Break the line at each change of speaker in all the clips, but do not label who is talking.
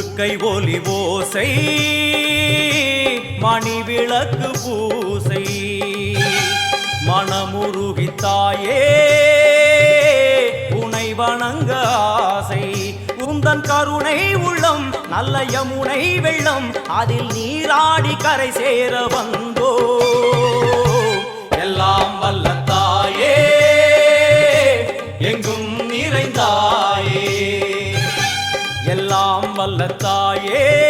உடுக்கை ஒலி ஓசை மணி விளக்கு பூசை. மனமுருகி தாயே உனை வணங்க ஆசை. உந்தன் கருணை உள்ளம் நல்ல யமுனை வெள்ளம் அதில் நீராடி கரை சேர வந்த எல்லாம் வல்ல தாயே.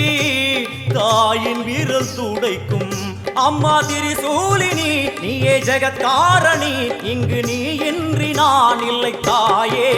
தாயின் வீரல் துடைக்கும். அம்மா திரிசூலினி நீயே ஜெகத்காரணி இங்கு நீ இன்றி நான் இல்லை தாயே.